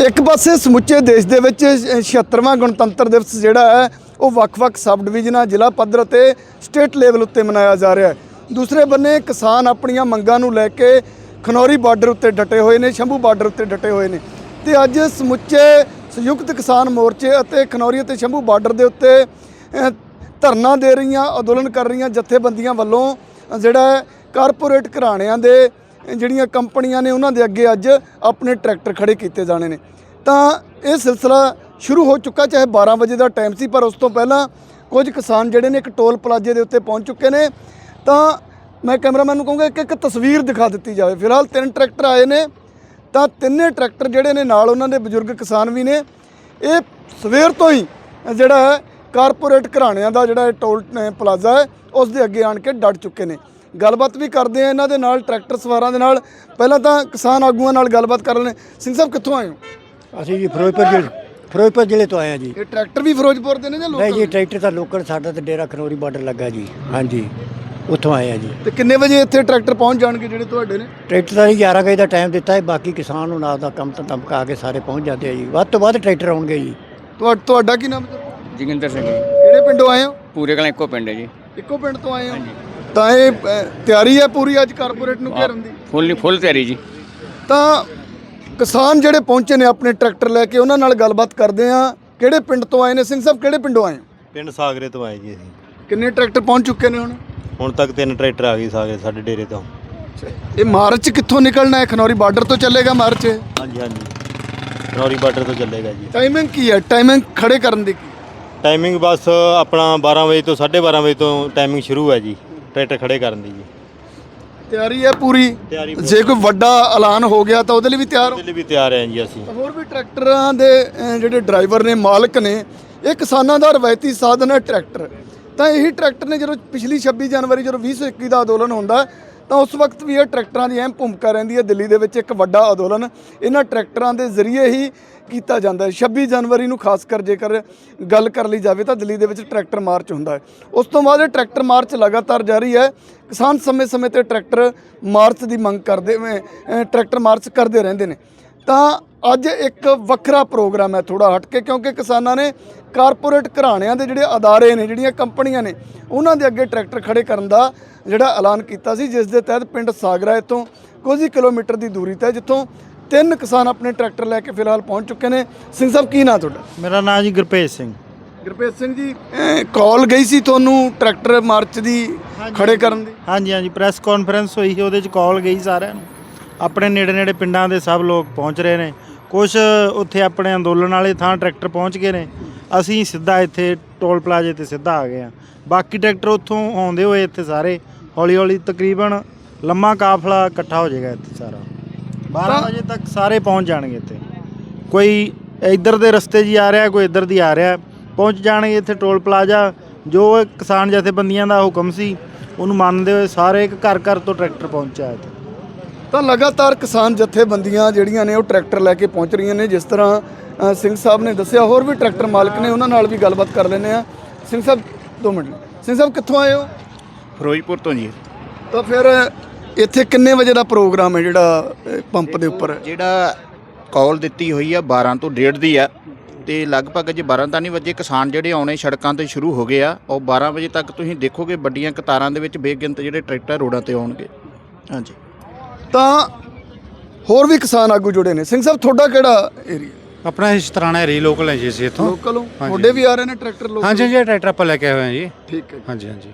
ਇੱਕ ਪਾਸੇ ਸਮੁੱਚੇ ਦੇਸ਼ ਦੇ ਵਿੱਚ 76ਵਾਂ ਗਣਤੰਤਰ ਦਿਵਸ ਜਿਹੜਾ ਹੈ, ਉਹ ਵੱਖ-ਵੱਖ ਸਬ ਡਿਵੀਜ਼ਨਾਂ ਜ਼ਿਲ੍ਹਾ ਪੱਧਰ ਅਤੇ ਸਟੇਟ ਲੈਵਲ ਉੱਤੇ ਮਨਾਇਆ ਜਾ ਰਿਹਾ ਹੈ। ਦੂਸਰੇ ਬੰਨੇ ਕਿਸਾਨ ਆਪਣੀਆਂ ਮੰਗਾਂ ਨੂੰ ਲੈ ਕੇ ਖਨੌਰੀ ਬਾਰਡਰ ਉੱਤੇ ਡਟੇ ਹੋਏ ਨੇ, ਸ਼ੰਭੂ ਬਾਰਡਰ ਉੱਤੇ ਡਟੇ ਹੋਏ ਨੇ। ਤੇ ਅੱਜ ਸਮੁੱਚੇ ਸੰਯੁਕਤ ਕਿਸਾਨ ਮੋਰਚੇ ਅਤੇ ਖਨੌਰੀ ਅਤੇ ਸ਼ੰਭੂ ਬਾਰਡਰ ਦੇ ਉੱਤੇ ਧਰਨਾ ਦੇ ਰਹੀਆਂ, ਅੰਦੋਲਨ ਕਰ ਰਹੀਆਂ ਜਥੇਬੰਦੀਆਂ ਵੱਲੋਂ ਜਿਹੜਾ ਕਾਰਪੋਰੇਟ ਘਰਾਣਿਆਂ ਦੇ ਜਿਹੜੀਆਂ ਕੰਪਨੀਆਂ ਨੇ ਉਹਨਾਂ ਦੇ ਅੱਗੇ ਅੱਜ ਆਪਣੇ ਟਰੈਕਟਰ ਖੜੇ ਕੀਤੇ ਜਾਣੇ ਨੇ। ਤਾਂ ਇਹ ਸਿਲਸਿਲਾ ਸ਼ੁਰੂ ਹੋ ਚੁੱਕਾ, ਚਾਹੇ 12 ਵਜੇ ਦਾ ਟਾਈਮ ਸੀ, ਪਰ ਉਸ ਤੋਂ ਪਹਿਲਾਂ ਕੁਝ ਕਿਸਾਨ ਜਿਹੜੇ ਨੇ ਇੱਕ ਟੋਲ ਪਲਾਜ਼ੇ ਦੇ ਉੱਤੇ ਪਹੁੰਚ ਚੁੱਕੇ ਨੇ। ਤਾਂ ਮੈਂ ਕੈਮਰਾਮੈਨ ਨੂੰ ਕਹੂੰਗਾ ਕਿ ਇੱਕ ਤਸਵੀਰ ਦਿਖਾ ਦਿੱਤੀ ਜਾਵੇ। ਫਿਲਹਾਲ ਤਿੰਨ ਟਰੈਕਟਰ ਆਏ ਨੇ, ਤਾਂ ਤਿੰਨੇ ਟਰੈਕਟਰ ਜਿਹੜੇ ਨੇ ਨਾਲ ਉਹਨਾਂ ਦੇ ਬਜ਼ੁਰਗ ਕਿਸਾਨ ਵੀ ਨੇ। ਇਹ ਸਵੇਰ ਤੋਂ ਹੀ ਜਿਹੜਾ ਹੈ, ਕਾਰਪੋਰੇਟ ਘਰਾਣਿਆਂ ਦਾ ਜਿਹੜਾ ਇਹ ਟੋਲ ਪਲਾਜ਼ਾ ਹੈ, ਉਸ ਦੇ ਅੱਗੇ ਆਣ ਕੇ ਡਟ ਚੁੱਕੇ ਨੇ। ਗੱਲਬਾਤ ਵੀ ਕਰਦੇ ਆ ਇਹਨਾਂ ਦੇ ਨਾਲ ਟਰੈਕਟਰ ਸਵਾਰਾਂ ਦੇ ਨਾਲ। ਪਹਿਲਾਂ ਤਾਂ ਕਿਸਾਨ ਆਗੂਆਂ ਨਾਲ ਗੱਲਬਾਤ ਕਰ ਲੈਣੇ ਸਿੰਘ ਸਾਹਿਬ ਕਿੱਥੋਂ ਆਏ ਹੋ? ਅਸੀਂ ਜੀ ਫਿਰੋਜ਼ਪੁਰ ਜ਼ਿਲ੍ਹੇ ਫਿਰੋਜ਼ਪੁਰ ਜ਼ਿਲ੍ਹੇ ਤੋਂ ਆਏ ਹਾਂ ਜੀ। ਇਹ ਟਰੈਕਟਰ ਵੀ ਫਿਰੋਜ਼ਪੁਰ ਦੇ ਨੇ ਜਾਂ ਨਹੀਂ ਜੀ ਲੋਕਲ? ਟਰੈਕਟਰ ਤਾਂ ਲੋਕਲ ਸਾਡਾ ਤੇ ਡੇਰਾ ਖਨੌਰੀ ਬਾਰਡਰ ਲੱਗਾ ਜੀ। ਹਾਂਜੀ ਉੱਥੋਂ ਆਏ ਹਾਂ ਜੀ। ਤੇ ਕਿੰਨੇ ਵਜੇ ਇੱਥੇ ਟਰੈਕਟਰ ਪਹੁੰਚ ਜਾਣਗੇ ਜਿਹੜੇ ਤੁਹਾਡੇ ਨੇ? ਟਰੈਕਟਰ ਦਾ ਜੀ 11 ਵਜੇ ਦਾ ਟਾਈਮ ਦਿੱਤਾ ਹੈ ਬਾਕੀ ਕਿਸਾਨ ਨੂੰ ਨਾਲ ਦਾ ਕੰਮ ਤਾਂ ਧਮਕਾ ਕੇ ਸਾਰੇ ਪਹੁੰਚ ਜਾਂਦੇ ਆ ਜੀ। ਵੱਧ ਤੋਂ ਵੱਧ ਟਰੈਕਟਰ ਆਉਣਗੇ ਜੀ। ਤੁਹਾ- ਤੁਹਾਡਾ ਕੀ ਨਾਮ ਹੈ? ਜੋਗਿੰਦਰ ਸਿੰਘ ਜੀ। ਕਿਹੜੇ ਪਿੰਡੋਂ ਆਏ ਹੋ? ਪੂਰੇ ਕਲਾਂ ਇੱਕੋ ਪਿੰਡ ਹੈ ਜੀ। ਇੱਕੋ ਪਿੰਡ ਤੋਂ ਆਏ ਹੋ? ਤਾਂ ਇਹ ਅ, ਤਿਆਰੀ ਹੈ ਪੂਰੀ ਅੱਜ ਕਾਰਪੋਰੇਟ ਨੂੰ ਘੇਰਨ ਦੀ? ਫੁੱਲ ਨਹੀਂ ਫੁੱਲ ਤਿਆਰੀ ਜੀ। ਤਾਂ ਕਿਸਾਨ ਜਿਹੜੇ ਪਹੁੰਚੇ ਨੇ ਆਪਣੇ ਟਰੈਕਟਰ ਲੈ ਕੇ ਉਹਨਾਂ ਨਾਲ ਗੱਲਬਾਤ ਕਰਦੇ ਆ ਕਿਹੜੇ ਪਿੰਡ ਤੋਂ ਆਏ ਨੇ ਸਿੰਘ ਸਾਹਿਬ? ਕਿਹੜੇ ਪਿੰਡੋਂ ਆਏ ਹੋ? ਪਿੰਡ ਸਾਗਰੇ ਤੋਂ ਆਏ ਜੀ ਅਸੀਂ। ਕਿੰਨੇ ਟਰੈਕਟਰ ਪਹੁੰਚ ਚੁੱਕੇ ਨੇ ਹੁਣ? ਹੁਣ ਤੱਕ ਤਿੰਨ ਟਰੈਕਟਰ ਆ ਗਏ ਸਾਗਰੇ ਸਾਡੇ ਡੇਰੇ ਤੋਂ। ਇਹ ਮਾਰਚ ਕਿੱਥੋਂ ਨਿਕਲਣਾ ਹੈ? ਖਨੌਰੀ ਬਾਰਡਰ ਤੋਂ ਚੱਲੇਗਾ ਮਾਰਚ ਹਾਂਜੀ ਹਾਂਜੀ। ਰੌਰੀ ਬਾਰਡਰ ਤੋਂ ਚੱਲੇਗਾ ਜੀ। ਟਾਈਮਿੰਗ ਕੀ ਹੈ? ਟਾਈਮਿੰਗ ਖੜੇ ਕਰਨ ਦੀ ਕੀ? ਟਾਈਮਿੰਗ ਬਸ ਆਪਣਾ 12 ਵਜੇ ਤੋਂ 12:30 ਵਜੇ ਤੋਂ ਟਾਈਮਿੰਗ ਸ਼ੁਰੂ ਹੈ ਜੀ। ਟਰੈਕਟਰ ਖੜੇ ਕਰਨ ਦੀ ਜੀ। ਤਿਆਰੀ ਹੈ ਪੂਰੀ? ਤਿਆਰੀ ਜੇ ਕੋਈ ਵੱਡਾ ਐਲਾਨ ਹੋ ਗਿਆ ਤਾਂ ਉਹਦੇ ਲਈ ਵੀ ਤਿਆਰ ਹੋ? ਉਹਦੇ ਲਈ ਵੀ ਤਿਆਰ ਹੈ ਜੀ ਅਸੀਂ। ਹੋਰ ਵੀ ਟਰੈਕਟਰਾਂ ਦੇ ਅਹ, ਜਿਹੜੇ ਡਰਾਈਵਰ ਨੇ ਮਾਲਕ ਨੇ ਇਹ ਕਿਸਾਨਾਂ ਦਾ ਰਵਾਇਤੀ ਸਾਧਨ ਹੈ ਟਰੈਕਟਰ। ਤਾਂ ਇਹੀ ਟਰੈਕਟਰ ਨੇ ਜਦੋਂ ਪਿਛਲੀ 26 ਜਨਵਰੀ ਜਦੋਂ 2021 ਦਾ ਅੰਦੋਲਨ ਹੁੰਦਾ ਤਾਂ ਉਸ ਵਕਤ ਵੀ ਇਹ ਟਰੈਕਟਰਾਂ ਦੀ ਅਹਿਮ ਭੂਮਿਕਾ ਰਹਿੰਦੀ ਹੈ। ਦਿੱਲੀ ਦੇ ਵਿੱਚ ਇੱਕ ਵੱਡਾ ਅੰਦੋਲਨ ਇਹਨਾਂ ਟਰੈਕਟਰਾਂ ਦੇ ਜ਼ਰੀਏ ਹੀ ਕੀਤਾ ਜਾਂਦਾ ਹੈ। 26 ਜਨਵਰੀ ਨੂੰ ਖਾਸ ਕਰ ਜੇਕਰ ਗੱਲ ਕਰ ਲਈ ਜਾਵੇ ਤਾਂ ਦਿੱਲੀ ਦੇ ਵਿੱਚ ਟਰੈਕਟਰ ਮਾਰਚ ਹੁੰਦਾ ਹੈ। ਉਸ ਤੋਂ ਬਾਅਦ ਇਹ ਟਰੈਕਟਰ ਮਾਰਚ ਲਗਾਤਾਰ ਜਾਰੀ ਹੈ। ਕਿਸਾਨ ਸਮੇਂ-ਸਮੇਂ ਤੇ ਟਰੈਕਟਰ ਮਾਰਚ ਦੀ ਮੰਗ ਕਰਦੇ ਟਰੈਕਟਰ ਮਾਰਚ ਕਰਦੇ ਰਹਿੰਦੇ ਨੇ। ਤਾਂ ਅੱਜ ਇੱਕ ਵੱਖਰਾ ਪ੍ਰੋਗਰਾਮ ਹੈ ਥੋੜਾ ਹਟ ਕੇ ਕਿਉਂਕਿ ਕਿਸਾਨਾਂ ਨੇ ਕਾਰਪੋਰੇਟ ਘਰਾਣਿਆਂ ਦੇ ਜਿਹੜੇ ਅਦਾਰੇ ਨੇ ਜਿਹੜੀਆਂ ਕੰਪਨੀਆਂ ਨੇ ਉਹਨਾਂ ਦੇ ਅੱਗੇ ਟਰੈਕਟਰ ਖੜੇ ਕਰਨ ਦਾ ਜਿਹੜਾ ਐਲਾਨ ਕੀਤਾ ਸੀ ਜਿਸ ਦੇ ਤਹਿਤ ਪਿੰਡ ਸਾਗਰਾ ਤੋਂ ਕੁਝ ਹੀ ਕਿਲੋਮੀਟਰ ਦੀ ਦੂਰੀ ਤੇ ਜਿੱਥੋਂ ਤਿੰਨ ਕਿਸਾਨ ਆਪਣੇ ਟਰੈਕਟਰ ਲੈ ਕੇ ਫਿਲਹਾਲ ਪਹੁੰਚ ਚੁੱਕੇ ਨੇ। ਸਿੰਘ ਸਾਹਿਬ ਕੀ ਨਾਂ ਤੁਹਾਡਾ? ਮੇਰਾ ਨਾਮ ਜੀ ਗੁਰਪ੍ਰੀਤ ਸਿੰਘ। ਗੁਰਪ੍ਰੀਤ ਸਿੰਘ ਜੀ ਕਾਲ ਗਈ ਸੀ ਤੁਹਾਨੂੰ ਟਰੈਕਟਰ ਮਾਰਚ ਦੀ ਖੜੇ ਕਰਨ ਦੀ? ਹਾਂਜੀ ਹਾਂਜੀ ਪ੍ਰੈਸ ਕਾਨਫਰੰਸ ਹੋਈ ਸੀ ਉਹਦੇ ਚ ਕਾਲ ਗਈ ਸਾਰਿਆਂ ਨੂੰ। ਆਪਣੇ ਨੇੜੇ ਨੇੜੇ ਪਿੰਡਾਂ ਦੇ ਸਭ ਲੋਕ ਪਹੁੰਚ ਰਹੇ ਨੇ। ਕੁਝ ਉੱਥੇ ਆਪਣੇ ਅੰਦੋਲਨ ਵਾਲੇ ਥਾਂ ਟਰੈਕਟਰ ਪਹੁੰਚ ਗਏ ਨੇ। ਅਸੀਂ ਸਿੱਧਾ ਇੱਥੇ ਟੋਲ ਪਲਾਜ਼ੇ ਤੇ ਸਿੱਧਾ ਆ ਗਏ ਆ ਬਾਕੀ ਟਰੈਕਟਰ ਉੱਥੋਂ ਆਉਂਦੇ ਹੋਏ ਇੱਥੇ ਸਾਰੇ ਹੌਲੀ ਹੌਲੀ ਤਕਰੀਬਨ ਲੰਮਾ ਕਾਫਲਾ ਇਕੱਠਾ ਹੋ ਜਾਏਗਾ ਇੱਥੇ ਸਾਰਾ। 12 ਵਜੇ ਤੱਕ ਸਾਰੇ ਪਹੁੰਚ ਜਾਣਗੇ ਇੱਥੇ। ਕੋਈ ਇੱਧਰ ਦੇ ਰਸਤੇ ਹੀ ਆ ਰਿਹਾ ਕੋਈ ਇੱਧਰ ਦੀ ਆ ਰਿਹਾ। ਪਹੁੰਚ ਜਾਣਗੇ ਇੱਥੇ ਟੋਲ ਪਲਾਜ਼ਾ। ਜੋ ਕਿਸਾਨ ਜਥੇਬੰਦੀਆਂ ਦਾ ਹੁਕਮ ਸੀ ਉਹਨੂੰ ਮੰਨਦੇ ਹੋਏ ਸਾਰੇ ਇੱਕ ਘਰ ਘਰ ਤੋਂ ਟਰੈਕਟਰ ਪਹੁੰਚਿਆ ਇੱਥੇ। ਤਾਂ ਲਗਾਤਾਰ ਕਿਸਾਨ ਜਥੇਬੰਦੀਆਂ ਜਿਹੜੀਆਂ ਨੇ ਉਹ ਟਰੈਕਟਰ ਲੈ ਕੇ ਪਹੁੰਚ ਰਹੀਆਂ ਨੇ ਜਿਸ ਤਰ੍ਹਾਂ ਸਿੰਘ ਸਾਹਿਬ ਨੇ ਦੱਸਿਆ ਹੋਰ ਵੀ ਟਰੈਕਟਰ ਮਾਲਕ ਨੇ ਉਹਨਾਂ ਨਾਲ ਵੀ ਗੱਲਬਾਤ ਕਰ ਲੈਂਦੇ ਆ ਸਿੰਘ ਸਾਹਿਬ 2 ਮਿੰਟ ਸਿੰਘ ਸਾਹਿਬ ਕਿੱਥੋਂ ਆਏ ਹੋ? ਫਿਰੋਜ਼ਪੁਰ ਤੋਂ ਜੀ। ਤਾਂ ਫਿਰ ਇੱਥੇ ਕਿੰਨੇ ਵਜੇ ਦਾ ਪ੍ਰੋਗਰਾਮ ਹੈ ਜਿਹੜਾ ਪੰਪ ਦੇ ਉੱਪਰ? ਜਿਹੜਾ ਕਾਲ ਦਿੱਤੀ ਹੋਈ ਆ 12 ਤੋਂ 1:30 ਦੀ ਆ ਤੇ ਲਗਭਗ ਜੇ 12 ਤਾਂ ਨਹੀਂ ਵਜੇ। ਕਿਸਾਨ ਜਿਹੜੇ ਆਉਣੇ ਸੜਕਾਂ ਤੇ ਸ਼ੁਰੂ ਹੋ ਗਏ ਆ ਉਹ 12 ਵਜੇ ਤੱਕ ਤੁਸੀਂ ਦੇਖੋਗੇ ਵੱਡੀਆਂ ਕਤਾਰਾਂ ਦੇ ਵਿੱਚ ਬੇਗਿਣਤ ਜਿਹੜੇ ਟਰੈਕਟਰ ਰੋਡਾਂ ਤੇ ਆਉਣਗੇ। ਹਾਂਜੀ। ਤਾਂ ਹੋਰ ਵੀ ਕਿਸਾਨ ਆਗੂ ਜੁੜੇ ਨੇ। ਸਿੰਘ ਸਾਹਿਬ ਤੁਹਾਡਾ ਕਿਹੜਾ ਏਰੀਆ ਆਪਣਾ ਇਸ ਤਰ੍ਹਾਂ ਰੀ ਲੋਕਲ ਹੈ ਜੀ ਅਸੀਂ ਇੱਥੋਂ। ਲੋਕਲ ਹੋ? ਤੁਹਾਡੇ ਵੀ ਆ ਰਹੇ ਨੇ ਟਰੈਕਟਰ ਲੋਕ ਹਾਂਜੀ ਜੀ ਟਰੈਕਟਰ ਆਪਾਂ ਲੈ ਕੇ ਆਏ ਹੋਏ ਹਾਂ ਜੀ। ਠੀਕ ਹੈ ਹਾਂਜੀ ਹਾਂਜੀ।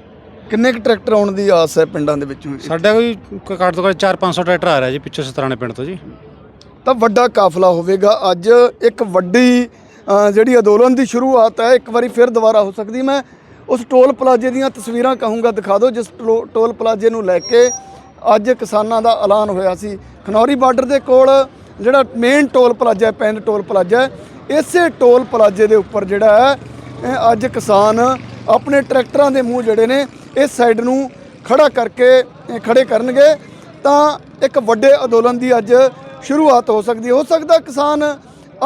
ਕਿੰਨੇ ਕੁ ਟਰੈਕਟਰ ਆਉਣ ਦੀ ਆਸ ਹੈ ਪਿੰਡਾਂ ਦੇ ਵਿੱਚੋਂ? ਸਾਡਾ ਕੋਈ ਕ- ਘੱਟ ਤੋਂ ਘੱਟ 4-500 ਟਰੈਕਟਰ ਆ ਰਿਹਾ ਜੀ ਪਿੱਛੋਂ ਸਤਰਾਣੇ ਪਿੰਡ ਤੋਂ ਜੀ। ਤਾਂ ਵੱਡਾ ਕਾਫਲਾ ਹੋਵੇਗਾ। ਅੱਜ ਇੱਕ ਵੱਡੀ ਅ, ਜਿਹੜੀ ਅੰਦੋਲਨ ਦੀ ਸ਼ੁਰੂਆਤ ਹੈ ਇੱਕ ਵਾਰੀ ਫਿਰ ਦੁਬਾਰਾ ਹੋ ਸਕਦੀ। ਮੈਂ ਉਸ ਟੋਲ ਪਲਾਜ਼ੇ ਦੀਆਂ ਤਸਵੀਰਾਂ ਕਹੂੰਗਾ ਦਿਖਾ ਦਿਓ ਜਿਸ ਟਲੋ- ਟੋਲ ਪਲਾਜ਼ੇ ਨੂੰ ਲੈ ਕੇ ਅੱਜ ਕਿਸਾਨਾਂ ਦਾ ਐਲਾਨ ਹੋਇਆ ਸੀ। ਖਨੌਰੀ ਬਾਰਡਰ ਦੇ ਕੋਲ ਜਿਹੜਾ ਮੇਨ ਟੋਲ ਪਲਾਜ਼ਾ ਹੈ ਪੈਂਦ ਟੋਲ ਪਲਾਜ਼ਾ ਹੈ, ਇਸੇ ਟੋਲ ਪਲਾਜ਼ੇ ਦੇ ਉੱਪਰ ਜਿਹੜਾ ਹੈ ਅੱਜ ਕਿਸਾਨ ਆਪਣੇ ਟਰੈਕਟਰਾਂ ਦੇ ਮੂੰਹ ਜਿਹੜੇ ਨੇ, ਇਸ ਸਾਈਡ ਨੂੰ ਖੜਾ ਕਰਕੇ, ਇਹ ਖੜੇ ਕਰਨਗੇ। ਤਾਂ ਇੱਕ ਵੱਡੇ ਅੰਦੋਲਨ ਦੀ ਅੱਜ ਸ਼ੁਰੂਆਤ ਹੋ ਸਕਦੀ ਹੋ। ਸਕਦਾ ਕਿਸਾਨ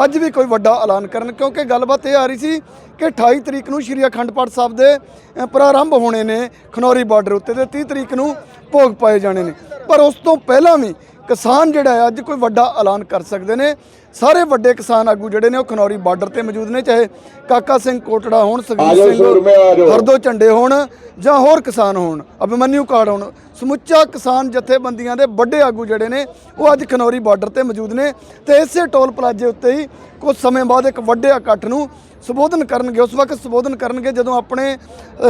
ਅੱਜ ਵੀ ਕੋਈ ਵੱਡਾ ਐਲਾਨ ਕਰਨ, ਕਿਉਂਕਿ ਗੱਲਬਾਤ ਇਹ ਆ ਰਹੀ ਸੀ ਕਿ 28 ਤਰੀਕ ਨੂੰ ਸ਼੍ਰੀ ਅਖੰਡ ਪਾਠ ਸਾਹਿਬ ਦੇ ਪ੍ਰਾਰੰਭ ਹੋਣੇ ਨੇ ਖਨੌਰੀ ਬਾਰਡਰ ਉੱਤੇ ਤੇ 30 ਤਰੀਕ ਨੂੰ ਭੋਗ ਪਾਏ ਜਾਣੇ ਨੇ। ਪਰ ਉਸ ਤੋਂ ਪਹਿਲਾਂ ਵੀ ਕਿਸਾਨ ਜਿਹੜਾ ਹੈ ਅੱਜ ਕੋਈ ਵੱਡਾ ਐਲਾਨ ਕਰ ਸਕਦੇ ਨੇ। ਸਾਰੇ ਵੱਡੇ ਕਿਸਾਨ ਆਗੂ ਜਿਹੜੇ ਨੇ ਉਹ ਖਨੌਰੀ ਬਾਰਡਰ ਤੇ ਮੌਜੂਦ ਨੇ ਚਾਹੇ ਕਾਕਾ ਸਿੰਘ ਕੋਟੜਾ ਹੋਣ ਸੁਖਜੀਤ ਸਿੰਘ ਹਰਦੋ ਝੰਡੇ ਹੋਣ ਜਾਂ ਹੋਰ ਕਿਸਾਨ ਹੋਣ ਅਭਿਮਨਿਊ ਕਾਰਡ ਹੋਣ। ਸਮੁੱਚਾ ਕਿਸਾਨ ਜਥੇਬੰਦੀਆਂ ਦੇ ਵੱਡੇ ਆਗੂ ਜਿਹੜੇ ਨੇ ਉਹ ਅੱਜ ਖਨੌਰੀ ਬਾਰਡਰ ਤੇ ਮੌਜੂਦ ਨੇ। ਤੇ ਇਸੇ ਟੋਲ ਪਲਾਜ਼ੇ ਉੱਤੇ ਹੀ ਕੁਝ ਸਮੇਂ ਬਾਅਦ ਇੱਕ ਵੱਡੇ ਇਕੱਠ ਨੂੰ ਸੰਬੋਧਨ ਕਰਨਗੇ, ਉਸ ਵਕਤ ਸੰਬੋਧਨ ਕਰਨਗੇ ਜਦੋਂ ਆਪਣੇ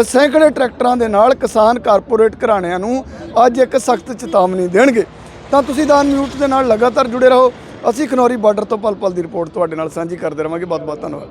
ਸੈਂਕੜੇ ਟਰੈਕਟਰਾਂ ਦੇ ਨਾਲ ਕਿਸਾਨ ਕਾਰਪੋਰੇਟ ਘਰਾਣਿਆਂ ਨੂੰ ਅੱਜ ਇੱਕ ਸਖਤ ਚੇਤਾਵਨੀ ਦੇਣਗੇ। ਤਾਂ ਤੁਸੀਂ ਦਾਨ ਮਿਊਟ ਦੇ ਨਾਲ ਲਗਾਤਾਰ ਜੁੜੇ ਰਹੋ। ਅਸੀਂ ਖਨੌਰੀ ਬਾਰਡਰ ਤੋਂ ਪਲ ਪਲ ਦੀ ਰਿਪੋਰਟ ਤੁਹਾਡੇ ਨਾਲ ਸਾਂਝੀ ਕਰਦੇ ਰਵਾਂਗੇ। ਬਹੁਤ ਬਹੁਤ ਧੰਨਵਾਦ।